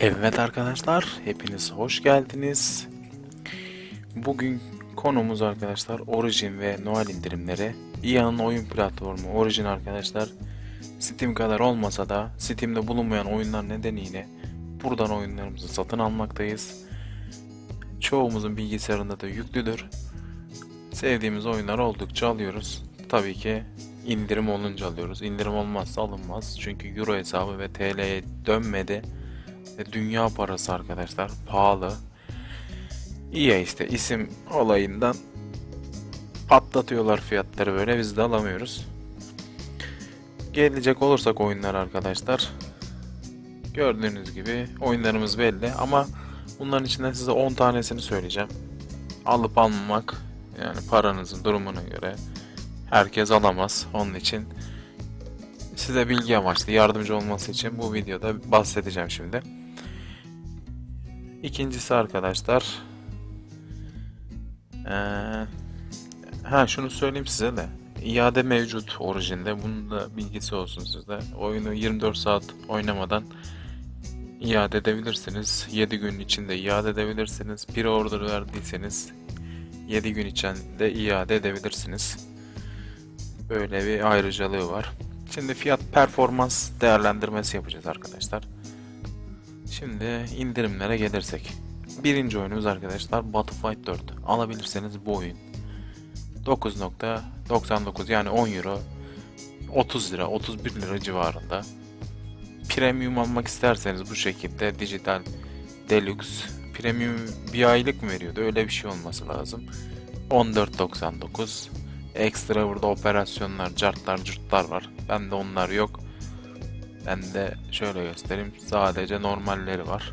Evet arkadaşlar, hepiniz hoş geldiniz. Bugün konumuz arkadaşlar Origin ve Noel indirimleri. EA'nın oyun platformu Origin arkadaşlar. Steam kadar olmasa da Steam'de bulunmayan oyunlar nedeniyle buradan oyunlarımızı satın almaktayız. Çoğumuzun bilgisayarında da yüklüdür. Sevdiğimiz oyunlar oldukça alıyoruz. Tabii ki indirim olunca alıyoruz. İndirim olmazsa alınmaz. Çünkü Euro hesabı ve TL'ye dönmedi. Ve dünya parası arkadaşlar. Pahalı. İyi işte isim olayından patlatıyorlar fiyatları böyle biz de alamıyoruz. Gelecek olursak oyunlar arkadaşlar. Gördüğünüz gibi oyunlarımız belli ama bunların içinden size 10 tanesini söyleyeceğim. Alıp almamak yani paranızın durumuna göre herkes alamaz. Onun için size bilgi amaçlı yardımcı olması için bu videoda bahsedeceğim şimdi. İkincisi arkadaşlar ee, ha şunu söyleyeyim size de iade mevcut orijinde bunun da bilgisi olsun sizde. Oyunu 24 saat oynamadan iade edebilirsiniz. 7 gün içinde iade edebilirsiniz. Bir order verdiyseniz 7 gün içinde iade edebilirsiniz. Böyle bir ayrıcalığı var. Şimdi fiyat performans değerlendirmesi yapacağız arkadaşlar Şimdi indirimlere gelirsek. Birinci oyunumuz arkadaşlar Battlefield 4. Alabilirseniz bu oyun. 9.99 yani 10 euro 30 lira 31 lira civarında. Premium almak isterseniz bu şekilde dijital deluxe premium bir aylık mı veriyordu öyle bir şey olması lazım. 14.99 Ekstra burada operasyonlar, cartlar, curtlar var. Bende onlar yok. Ben de şöyle göstereyim. Sadece normalleri var.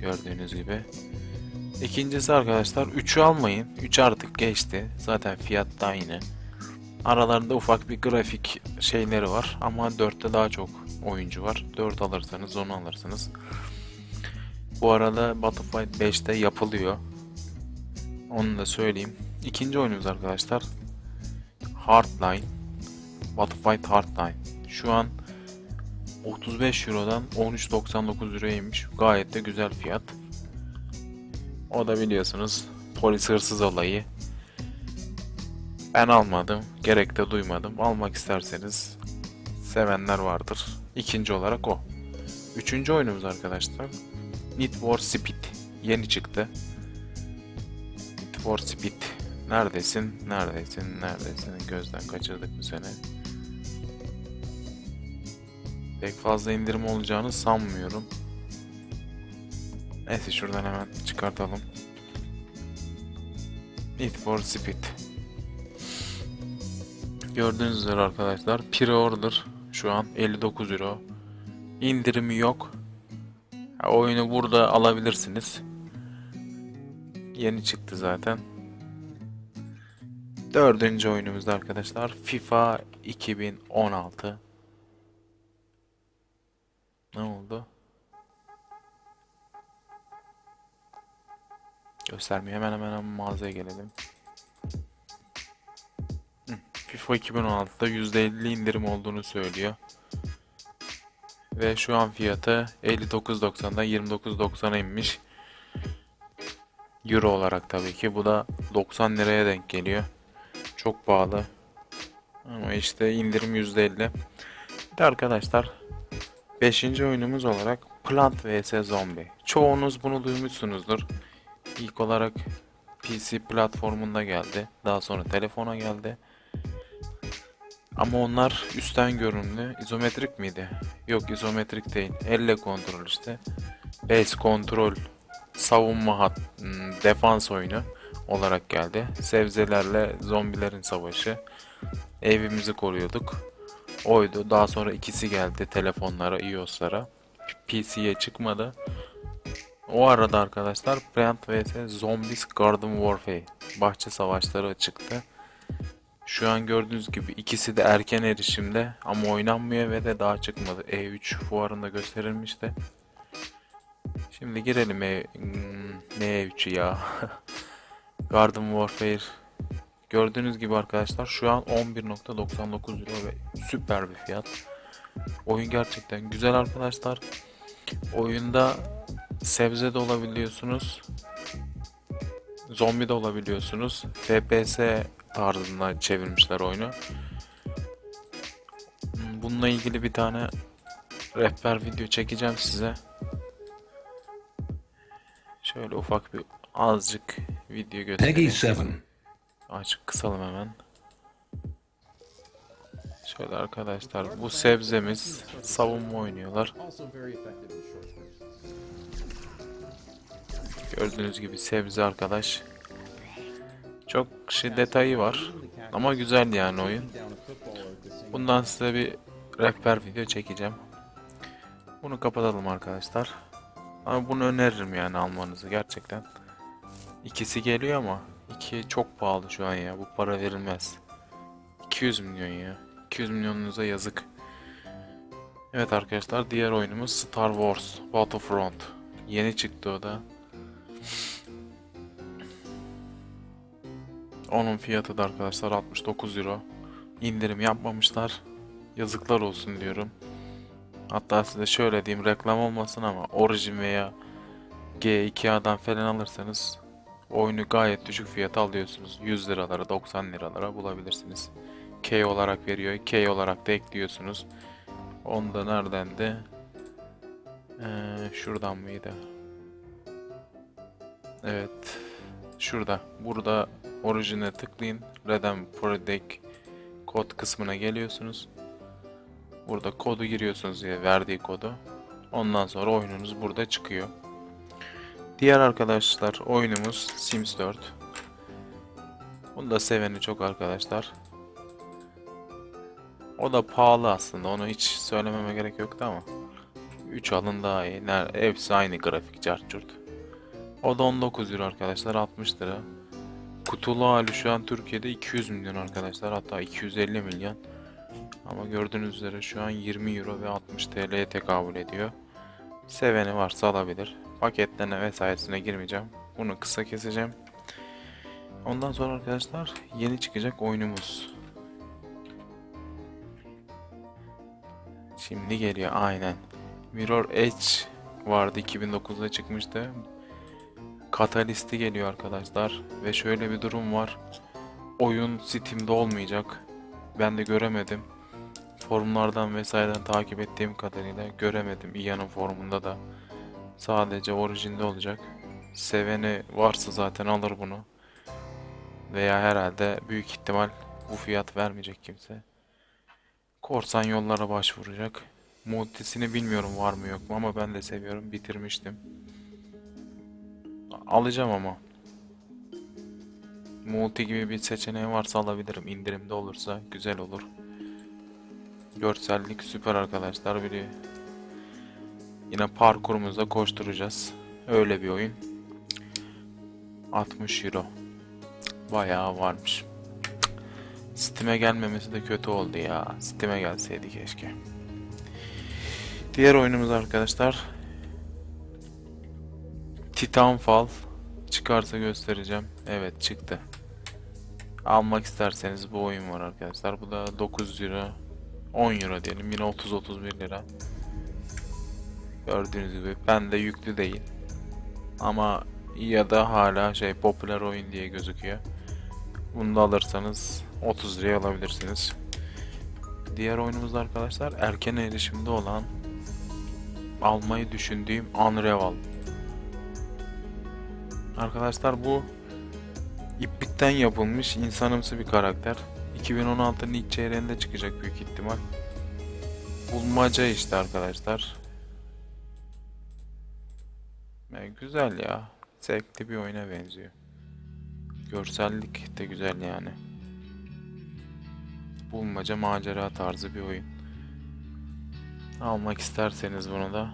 Gördüğünüz gibi. İkincisi arkadaşlar 3'ü almayın. 3 artık geçti. Zaten fiyat da aynı. Aralarında ufak bir grafik şeyleri var ama 4'te daha çok oyuncu var. 4 alırsanız onu alırsınız. Bu arada Battlefield 5'te yapılıyor. Onu da söyleyeyim. İkinci oyunumuz arkadaşlar Hardline. Battlefield Hardline. Şu an 35 Euro'dan 13.99 Euro'ya inmiş. Gayet de güzel fiyat. O da biliyorsunuz polis hırsız olayı. Ben almadım. Gerek de duymadım. Almak isterseniz sevenler vardır. İkinci olarak o. Üçüncü oyunumuz arkadaşlar. Need for Speed. Yeni çıktı. Need for Speed. Neredesin? Neredesin? Neredesin? Gözden kaçırdık bu sene. Pek fazla indirim olacağını sanmıyorum. Neyse şuradan hemen çıkartalım. Need for Speed. Gördüğünüz üzere arkadaşlar pre-order şu an 59 euro. İndirimi yok. Oyunu burada alabilirsiniz. Yeni çıktı zaten. Dördüncü oyunumuzda arkadaşlar FIFA 2016. Ne oldu? Göstermiyor. Hemen hemen mağazaya gelelim. FIFA 2016'da %50 indirim olduğunu söylüyor. Ve şu an fiyatı 59.90'dan 29.90'a inmiş. Euro olarak tabii ki. Bu da 90 liraya denk geliyor. Çok pahalı. Ama işte indirim %50. Bir de arkadaşlar Beşinci oyunumuz olarak Plant vs Zombie. Çoğunuz bunu duymuşsunuzdur. İlk olarak PC platformunda geldi. Daha sonra telefona geldi. Ama onlar üstten görünümlü. izometrik miydi? Yok izometrik değil. Elle kontrol işte. Base kontrol savunma hat, hmm, defans oyunu olarak geldi. Sebzelerle zombilerin savaşı. Evimizi koruyorduk oydu. Daha sonra ikisi geldi telefonlara, iOS'lara. PC'ye çıkmadı. O arada arkadaşlar Plant vs Zombies Garden Warfare bahçe savaşları çıktı. Şu an gördüğünüz gibi ikisi de erken erişimde ama oynanmıyor ve de daha çıkmadı. E3 fuarında gösterilmişti. Şimdi girelim e hmm, ne E3'ü ya. Garden Warfare Gördüğünüz gibi arkadaşlar şu an 11.99 euro ve süper bir fiyat. Oyun gerçekten güzel arkadaşlar. Oyunda sebze de olabiliyorsunuz. Zombi de olabiliyorsunuz. FPS tarzında çevirmişler oyunu. Bununla ilgili bir tane rehber video çekeceğim size. Şöyle ufak bir azıcık video Peggy göstereyim. 7. Açık kısalım hemen. Şöyle arkadaşlar bu sebzemiz savunma oynuyorlar. Gördüğünüz gibi sebze arkadaş. Çok şey detayı var. Ama güzel yani oyun. Bundan size bir rehber video çekeceğim. Bunu kapatalım arkadaşlar. Ama bunu öneririm yani almanızı gerçekten. İkisi geliyor ama iki çok pahalı şu an ya. Bu para verilmez. 200 milyon ya. 200 milyonunuza yazık. Evet arkadaşlar diğer oyunumuz Star Wars Battlefront. Yeni çıktı o da. Onun fiyatı da arkadaşlar 69 euro. İndirim yapmamışlar. Yazıklar olsun diyorum. Hatta size şöyle diyeyim reklam olmasın ama Origin veya G2A'dan falan alırsanız oyunu gayet düşük fiyata alıyorsunuz. 100 liralara 90 liralara bulabilirsiniz. K olarak veriyor. K olarak da ekliyorsunuz. Onda nereden de Ee, şuradan mıydı? Evet. Şurada. Burada Origin'e tıklayın. Redem Product kod kısmına geliyorsunuz. Burada kodu giriyorsunuz diye verdiği kodu. Ondan sonra oyununuz burada çıkıyor. Diğer arkadaşlar oyunumuz Sims 4. Bunu da seveni çok arkadaşlar. O da pahalı aslında. Onu hiç söylememe gerek yoktu ama. 3 alın daha iyi. Hepsi aynı grafik cartçurt. O da 19 euro arkadaşlar 60 lira. Kutulu hali şu an Türkiye'de 200 milyon arkadaşlar hatta 250 milyon. Ama gördüğünüz üzere şu an 20 euro ve 60 TL'ye tekabül ediyor. Seveni varsa alabilir. Paketlerine vesairesine girmeyeceğim. Bunu kısa keseceğim. Ondan sonra arkadaşlar yeni çıkacak oyunumuz. Şimdi geliyor aynen. Mirror Edge vardı 2009'da çıkmıştı. Catalyst'i geliyor arkadaşlar ve şöyle bir durum var. Oyun Steam'de olmayacak. Ben de göremedim. Forumlardan vesaireden takip ettiğim kadarıyla göremedim. İA'nın forumunda da sadece orijinde olacak. Seveni varsa zaten alır bunu. Veya herhalde büyük ihtimal bu fiyat vermeyecek kimse. Korsan yollara başvuracak. Multisini bilmiyorum var mı yok mu ama ben de seviyorum. Bitirmiştim. Alacağım ama. Multi gibi bir seçeneği varsa alabilirim. İndirimde olursa güzel olur. Görsellik süper arkadaşlar biliyor. Yine parkurumuzda koşturacağız. Öyle bir oyun. 60 euro. Bayağı varmış. Steam'e gelmemesi de kötü oldu ya. Steam'e gelseydi keşke. Diğer oyunumuz arkadaşlar Titanfall çıkarsa göstereceğim. Evet çıktı. Almak isterseniz bu oyun var arkadaşlar. Bu da 9 lira 10 euro diyelim. Yine 30-31 lira. Gördüğünüz gibi ben de yüklü değil. Ama ya da hala şey popüler oyun diye gözüküyor. Bunu da alırsanız 30 liraya alabilirsiniz. Diğer oyunumuz da arkadaşlar erken erişimde olan almayı düşündüğüm Unravel. Arkadaşlar bu iplikten yapılmış insanımsı bir karakter. 2016'nın ilk çeyreğinde çıkacak büyük ihtimal. Bulmaca işte arkadaşlar. Yani güzel ya. Zevkli bir oyuna benziyor. Görsellik de güzel yani. Bulmaca macera tarzı bir oyun. Almak isterseniz bunu da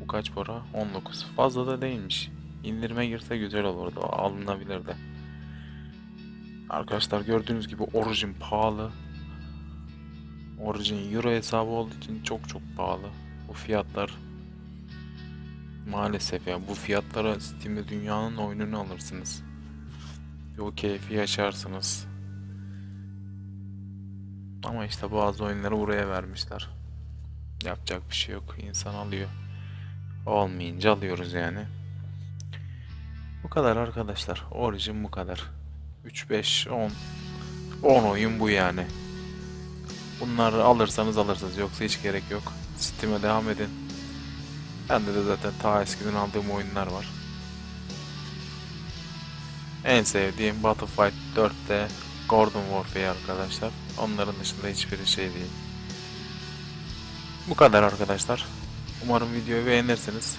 bu kaç para? 19. Fazla da değilmiş. İndirime girse güzel olurdu. Alınabilirdi. Arkadaşlar gördüğünüz gibi Origin pahalı. Origin Euro hesabı olduğu için çok çok pahalı. Bu fiyatlar maalesef ya bu fiyatlara Steam'de dünyanın oyununu alırsınız. O keyfi yaşarsınız. Ama işte bazı oyunları buraya vermişler. Yapacak bir şey yok. İnsan alıyor. Olmayınca alıyoruz yani. Bu kadar arkadaşlar. Origin bu kadar. 3, 5, 10. 10 oyun bu yani. Bunları alırsanız alırsınız. Yoksa hiç gerek yok. Steam'e devam edin. Bende de zaten ta eskiden aldığım oyunlar var. En sevdiğim Battlefield 4'te Gordon Warfare arkadaşlar. Onların dışında hiçbiri şey değil. Bu kadar arkadaşlar. Umarım videoyu beğenirsiniz.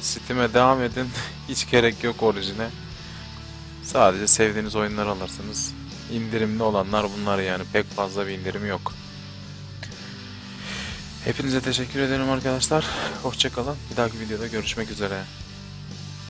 Steam'e devam edin. Hiç gerek yok orijine. Sadece sevdiğiniz oyunları alırsınız. İndirimli olanlar bunlar yani. Pek fazla bir indirim yok. Hepinize teşekkür ederim arkadaşlar. Hoşçakalın. Bir dahaki videoda görüşmek üzere.